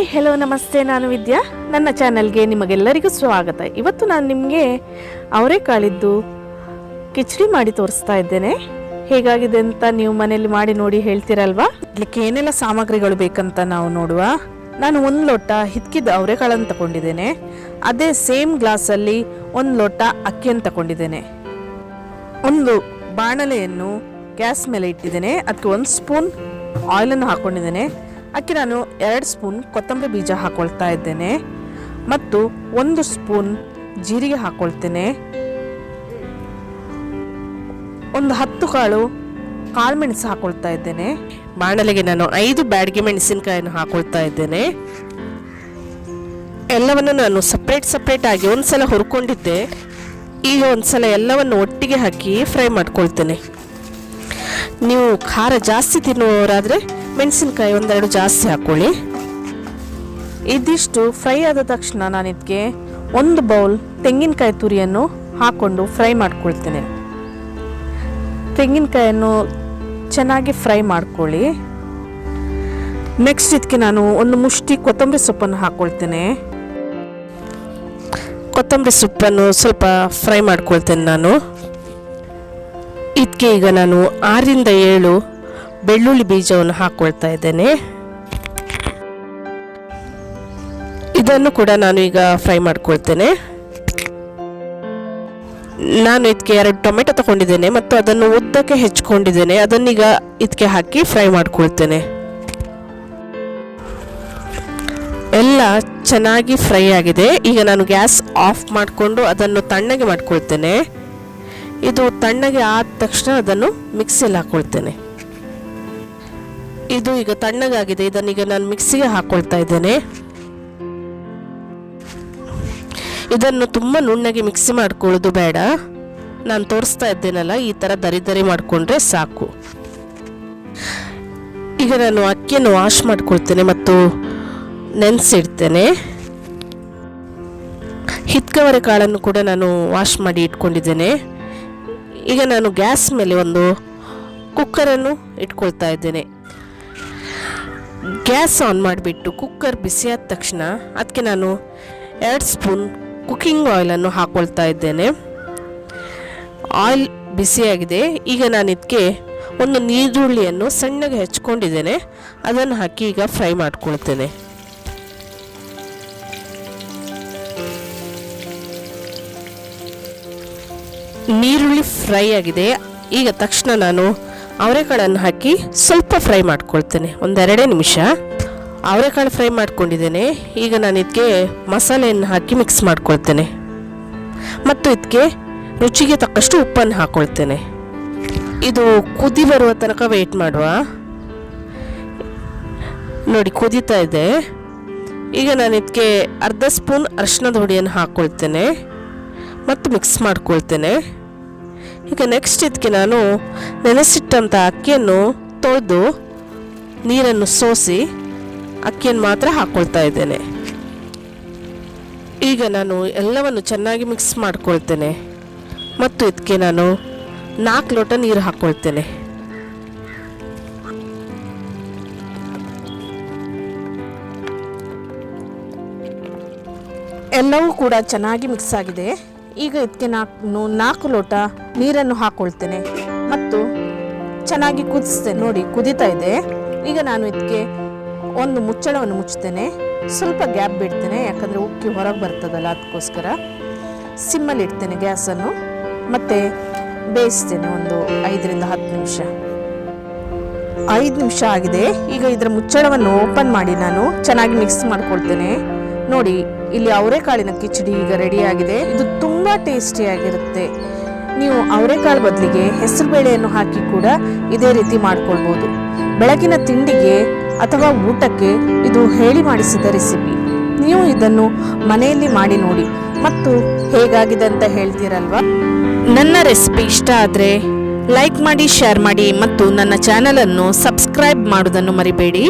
Hi hello ನಮಸ್ತೆ, ನಾನು ವಿದ್ಯಾ. ನನ್ನ ಚಾನಲ್ಗೆ ನಿಮಗೆಲ್ಲರಿಗೂ ಸ್ವಾಗತ. ಇವತ್ತು ನಾನು ನಿಮಗೆ ಅವರೆಕಾಳಿದ್ದು ಕಿಚಡಿ ಮಾಡಿ ತೋರಿಸ್ತಾ ಇದ್ದೇನೆ. ಹೇಗಾಗಿದೆ ಅಂತ ನೀವು ಮನೆಯಲ್ಲಿ ಮಾಡಿ ನೋಡಿ ಹೇಳ್ತೀರಲ್ವಾ? ಇದಕ್ಕೆ ಏನೆಲ್ಲ ಸಾಮಗ್ರಿಗಳು ಬೇಕಂತ ನಾವು ನೋಡುವ. ನಾನು ಒಂದು ಲೋಟ ಹಿತ್ಕಿದ ಅವರೆಕಾಳನ್ನು ತಗೊಂಡಿದ್ದೇನೆ. ಅದೇ ಸೇಮ್ ಗ್ಲಾಸಲ್ಲಿ ಒಂದು ಲೋಟ ಅಕ್ಕಿಯನ್ನು ತಗೊಂಡಿದ್ದೇನೆ. ಒಂದು ಬಾಣಲೆಯನ್ನು ಗ್ಯಾಸ್ ಮೇಲೆ ಇಟ್ಟಿದ್ದೇನೆ. ಅದಕ್ಕೆ ಒಂದು ಸ್ಪೂನ್ ಆಯಿಲನ್ನು ಹಾಕ್ಕೊಂಡಿದ್ದೇನೆ ಅದಕ್ಕೆ ನಾನು ಎರಡು ಸ್ಪೂನ್ ಕೊತ್ತಂಬರಿ ಬೀಜ ಹಾಕ್ಕೊಳ್ತಾ ಇದ್ದೇನೆ ಮತ್ತು ಒಂದು ಸ್ಪೂನ್ ಜೀರಿಗೆ ಹಾಕೊಳ್ತೇನೆ. ಒಂದು ಹತ್ತು ಕಾಳು ಕಾಳು ಮೆಣಸು ಹಾಕೊಳ್ತಾ ಇದ್ದೇನೆ. ಬಾಣಲೆಗೆ ನಾನು ಐದು ಬ್ಯಾಡಿಗೆ ಮೆಣಸಿನಕಾಯನ್ನು ಹಾಕೊಳ್ತಾ ಇದ್ದೇನೆ. ಎಲ್ಲವನ್ನು ನಾನು ಸಪ್ರೇಟ್ ಸಪ್ರೇಟ್ ಆಗಿ ಒಂದ್ಸಲ ಹುರ್ಕೊಂಡಿದ್ದೆ. ಈಗ ಒಂದ್ಸಲ ಎಲ್ಲವನ್ನು ಒಟ್ಟಿಗೆ ಹಾಕಿ ಫ್ರೈ ಮಾಡ್ಕೊಳ್ತೇನೆ. ನೀವು ಖಾರ ಜಾಸ್ತಿ ತಿನ್ನುವವರಾದರೆ ಮೆಣಸಿನ್ಕಾಯಿ ಒಂದೆರಡು ಜಾಸ್ತಿ ಹಾಕ್ಕೊಳ್ಳಿ ಇದಿಷ್ಟು ಫ್ರೈ ಆದ ತಕ್ಷಣ ನಾನು ಇದಕ್ಕೆ ಒಂದು ಬೌಲ್ ತೆಂಗಿನಕಾಯಿ ತುರಿಯನ್ನು ಹಾಕ್ಕೊಂಡು ಫ್ರೈ ಮಾಡ್ಕೊಳ್ತೇನೆ. ತೆಂಗಿನಕಾಯನ್ನು ಚೆನ್ನಾಗಿ ಫ್ರೈ ಮಾಡ್ಕೊಳ್ಳಿ. ನೆಕ್ಸ್ಟ್ ಇದಕ್ಕೆ ನಾನು ಒಂದು ಮುಷ್ಟಿ ಕೊತ್ತಂಬರಿ ಸೊಪ್ಪನ್ನು ಹಾಕ್ಕೊಳ್ತೇನೆ. ಕೊತ್ತಂಬರಿ ಸೊಪ್ಪನ್ನು ಸ್ವಲ್ಪ ಫ್ರೈ ಮಾಡ್ಕೊಳ್ತೇನೆ ನಾನು. ಇದಕ್ಕೆ ಈಗ ನಾನು ಆರರಿಂದ ಏಳು ಬೆಳ್ಳುಳ್ಳಿ ಬೀಜವನ್ನು ಹಾಕ್ಕೊಳ್ತಾ ಇದ್ದೇನೆ. ಇದನ್ನು ಕೂಡ ನಾನು ಈಗ ಫ್ರೈ ಮಾಡ್ಕೊಳ್ತೇನೆ. ನಾನು ಇದಕ್ಕೆ ಎರಡು ಟೊಮೆಟೊ ತಗೊಂಡಿದ್ದೇನೆ ಮತ್ತು ಅದನ್ನು ಉದ್ದಕ್ಕೆ ಹೆಚ್ಕೊಂಡಿದ್ದೇನೆ. ಅದನ್ನೀಗ ಇದಕ್ಕೆ ಹಾಕಿ ಫ್ರೈ ಮಾಡ್ಕೊಳ್ತೇನೆ. ಎಲ್ಲ ಚೆನ್ನಾಗಿ ಫ್ರೈ ಆಗಿದೆ. ಈಗ ನಾನು ಗ್ಯಾಸ್ ಆಫ್ ಮಾಡಿಕೊಂಡು ಅದನ್ನು ತಣ್ಣಗೆ ಮಾಡ್ಕೊಳ್ತೇನೆ. ಇದು ತಣ್ಣಗೆ ಆದ ತಕ್ಷಣ ಅದನ್ನು ಮಿಕ್ಸಿಯಲ್ಲಿ ಹಾಕ್ಕೊಳ್ತೇನೆ ಇದು ಈಗ ತಣ್ಣಗಾಗಿದೆ. ಇದನ್ನೀಗ ನಾನು ಮಿಕ್ಸಿಗೆ ಹಾಕ್ಕೊಳ್ತಾ ಇದ್ದೇನೆ. ಇದನ್ನು ತುಂಬ ನುಣ್ಣಗೆ ಮಿಕ್ಸಿ ಮಾಡ್ಕೊಳ್ಳೋದು ಬೇಡ. ನಾನು ತೋರಿಸ್ತಾ ಇದ್ದೇನಲ್ಲ, ಈ ಥರ ದರಿ ದರಿ ಮಾಡಿಕೊಂಡ್ರೆ ಸಾಕು. ಈಗ ನಾನು ಅಕ್ಕಿಯನ್ನು ವಾಶ್ ಮಾಡ್ಕೊಳ್ತೇನೆ ಮತ್ತು ನೆನೆಸಿಡ್ತೇನೆ. ಹಿತ್ಕವರೆ ಕಾಳನ್ನು ಕೂಡ ನಾನು ವಾಶ್ ಮಾಡಿ ಇಟ್ಕೊಂಡಿದ್ದೇನೆ. ಈಗ ನಾನು ಗ್ಯಾಸ್ ಮೇಲೆ ಒಂದು ಕುಕ್ಕರನ್ನು ಇಟ್ಕೊಳ್ತಾ ಇದ್ದೇನೆ. ಗ್ಯಾಸ್ ಆನ್ ಮಾಡಿಬಿಟ್ಟು ಕುಕ್ಕರ್ ಬಿಸಿಯಾದ ತಕ್ಷಣ ಅದಕ್ಕೆ ನಾನು ಎರಡು ಸ್ಪೂನ್ ಕುಕ್ಕಿಂಗ್ ಆಯಿಲನ್ನು ಹಾಕ್ಕೊಳ್ತಾ ಇದ್ದೇನೆ. ಆಯಿಲ್ ಬಿಸಿಯಾಗಿದೆ ಈಗ ನಾನು ಇದಕ್ಕೆ ಒಂದು ನೀರುಳ್ಳಿಯನ್ನು ಸಣ್ಣಗೆ ಹೆಚ್ಕೊಂಡಿದ್ದೇನೆ. ಅದನ್ನು ಹಾಕಿ ಈಗ ಫ್ರೈ ಮಾಡ್ಕೊಳ್ತೇನೆ. ನೀರುಳ್ಳಿ ಫ್ರೈ ಆಗಿದೆ. ಈಗ ತಕ್ಷಣ ನಾನು ಅವರೆಕಾಳನ್ನು ಹಾಕಿ ಸ್ವಲ್ಪ ಫ್ರೈ ಮಾಡ್ಕೊಳ್ತೇನೆ. ಒಂದೆರಡೇ ನಿಮಿಷ. ಅವರೆಕಾಳು ಫ್ರೈ ಮಾಡ್ಕೊಂಡಿದ್ದೇನೆ. ಈಗ ನಾನು ಇದಕ್ಕೆ ಮಸಾಲೆಯನ್ನು ಹಾಕಿ ಮಿಕ್ಸ್ ಮಾಡ್ಕೊಳ್ತೇನೆ. ಮತ್ತು ಇದಕ್ಕೆ ರುಚಿಗೆ ತಕ್ಕಷ್ಟು ಉಪ್ಪನ್ನು ಹಾಕ್ಕೊಳ್ತೇನೆ ಇದು ಕುದಿ ಬರುವ ತನಕ ವೆಯ್ಟ್ ಮಾಡುವ. ನೋಡಿ, ಕುದೀತಾ ಇದೆ. ಈಗ ನಾನು ಇದಕ್ಕೆ ಅರ್ಧ ಸ್ಪೂನ್ ಅರಿಶಿನದ ಹುಡಿಯನ್ನು ಹಾಕ್ಕೊಳ್ತೇನೆ ಮತ್ತು ಮಿಕ್ಸ್ ಮಾಡ್ಕೊಳ್ತೇನೆ. ಈಗ ನೆಕ್ಸ್ಟ್ ಇದಕ್ಕೆ ನಾನು ನೆನೆಸಿಟ್ಟಂಥ ಅಕ್ಕಿಯನ್ನು ತೊಳೆದು ನೀರನ್ನು ಸೋಸಿ ಅಕ್ಕಿಯನ್ನು ಮಾತ್ರ ಹಾಕ್ಕೊಳ್ತಾ ಇದ್ದೇನೆ. ಈಗ ನಾನು ಎಲ್ಲವನ್ನು ಚೆನ್ನಾಗಿ ಮಿಕ್ಸ್ ಮಾಡ್ಕೊಳ್ತೇನೆ. ಮತ್ತು ಇದಕ್ಕೆ ನಾನು ನಾಲ್ಕು ಲೋಟ ನೀರು ಹಾಕ್ಕೊಳ್ತೇನೆ ಎಲ್ಲವೂ ಕೂಡ ಚೆನ್ನಾಗಿ ಮಿಕ್ಸ್ ಆಗಿದೆ. ಈಗ ಇದಕ್ಕೆ ನಾಲ್ಕು ನಾಲ್ಕು ಲೋಟ ನೀರನ್ನು ಹಾಕ್ಕೊಳ್ತೇನೆ ಮತ್ತು ಚೆನ್ನಾಗಿ ಕುದಿಸ್ತೇನೆ ನೋಡಿ, ಕುದೀತಾ ಇದೆ. ಈಗ ನಾನು ಇದಕ್ಕೆ ಒಂದು ಮುಚ್ಚಳವನ್ನು ಮುಚ್ಚುತ್ತೇನೆ. ಸ್ವಲ್ಪ ಗ್ಯಾಪ್ ಬಿಡ್ತೇನೆ, ಯಾಕಂದರೆ ಉಕ್ಕಿ ಹೊರಗೆ ಬರ್ತದಲ್ಲ ಅದಕ್ಕೋಸ್ಕರ. ಸಿಮ್ಮಲ್ಲಿ ಇಡ್ತೇನೆ ಗ್ಯಾಸನ್ನು. ಮತ್ತು ಬೇಯಿಸ್ತೇನೆ ಒಂದು ಐದರಿಂದ ಹತ್ತು ನಿಮಿಷ. ಐದು ನಿಮಿಷ ಆಗಿದೆ. ಈಗ ಇದರ ಮುಚ್ಚಳವನ್ನು ಓಪನ್ ಮಾಡಿ ನಾನು. ಚೆನ್ನಾಗಿ ಮಿಕ್ಸ್ ಮಾಡ್ಕೊಳ್ತೇನೆ. ನೋಡಿ, ಇಲ್ಲಿ ಅವರೆಕಾಳಿನ ಕಿಚಡಿ ಈಗ ರೆಡಿಯಾಗಿದೆ ಇದು ತುಂಬ ಟೇಸ್ಟಿಯಾಗಿರುತ್ತೆ ನೀವು ಅವರೆಕಾಳು ಬದಲಿಗೆ ಹೆಸರುಬೇಳೆಯನ್ನು ಹಾಕಿ ಕೂಡ ಇದೇ ರೀತಿ ಮಾಡ್ಕೊಳ್ಬೋದು. ಬೆಳಗಿನ ತಿಂಡಿಗೆ ಅಥವಾ ಊಟಕ್ಕೆ ಇದು ಹೇಳಿ ಮಾಡಿಸಿದ ರೆಸಿಪಿ. ನೀವು ಇದನ್ನು ಮನೆಯಲ್ಲಿ ಮಾಡಿ ನೋಡಿ. ಮತ್ತು ಹೇಗಾಗಿದೆ ಅಂತ ಹೇಳ್ತೀರಲ್ವಾ? ನನ್ನ ರೆಸಿಪಿ ಇಷ್ಟ ಆದರೆ ಲೈಕ್ ಮಾಡಿ, ಶೇರ್ ಮಾಡಿ ಮತ್ತು ನನ್ನ ಚಾನಲನ್ನು ಸಬ್ಸ್ಕ್ರೈಬ್ ಮಾಡೋದನ್ನು ಮರಿಬೇಡಿ.